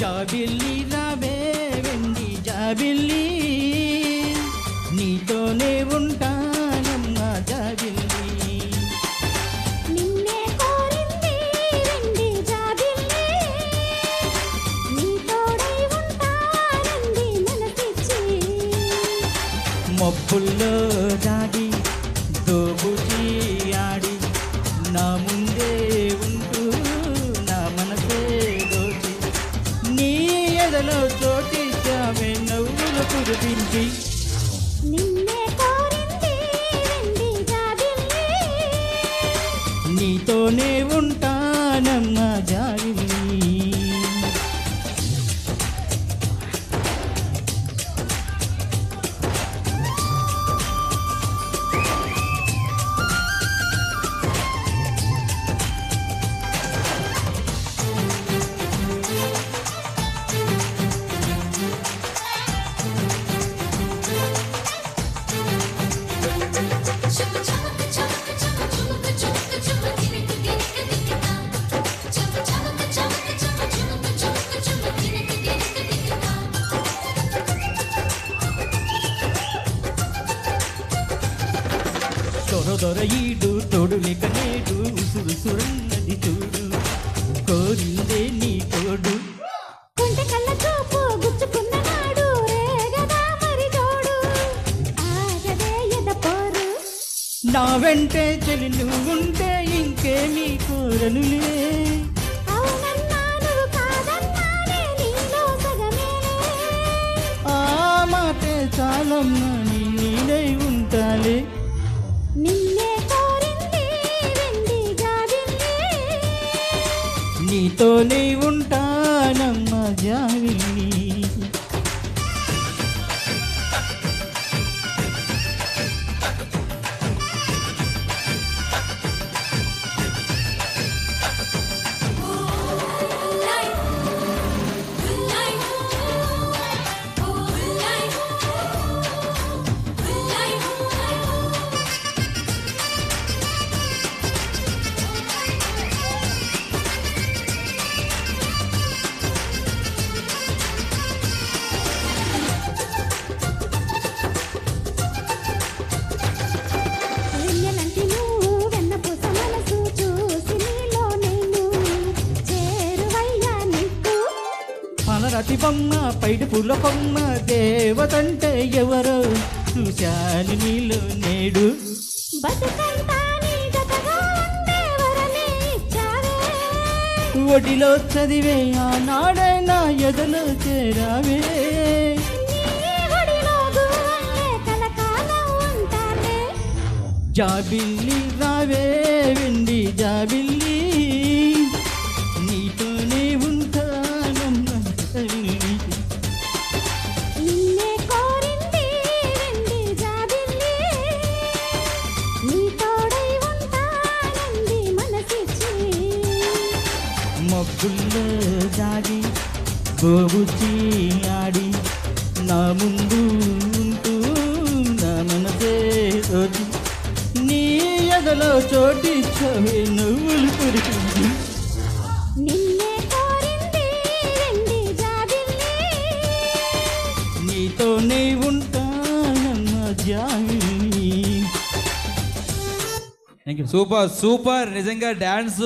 జాబిల్లి రావే వెండి జాబిల్లి. నీతోనే ఉంటానమ్మా జాబిల్లి. నిన్నే కోరింది వెండి జాబిల్లి. నీ తోడై ఉంటానంది మనసిచ్చి. మబ్బుల్లో దాగి దోబుచి ఆడి నా నవ్వులు నీతోనే ఉంటానమ్మా జాబిల్లి. దొర ఈడు తోడులిక నేడు ఉసురు సురన్నది చూడు కోరిందే నీ తోడు నా వెంటే చెలి నువ్వుంటే ఇంకేమీ కోరనులే అవునన్నా ఆ మాటే చాలమ్మా నీ నీడై ఉంటాలే నీతోనే ఉంటానమ్మా పలరతి బొమ్మ పైడి పూల కొమ్మ దేవతంటే ఎవరో? చూశాను నీలో నేడు. ఒడిలో చదివే ఆనాడే నా ఎదలో చేరావే జాబిల్లి రావే. మబ్బుల్లో దాగి గోబుచ్చి ఆడి నా ముందు ఉంటూ నా మనసే రోజు నీ ఎదలో చోటిచ్చవే నువ్వులు జాబిల్లి. నీతోనే ఉంటానమ్మా జాయి థ్యాంక్ యూ సూపర్ సూపర్. నిజంగా డాన్స్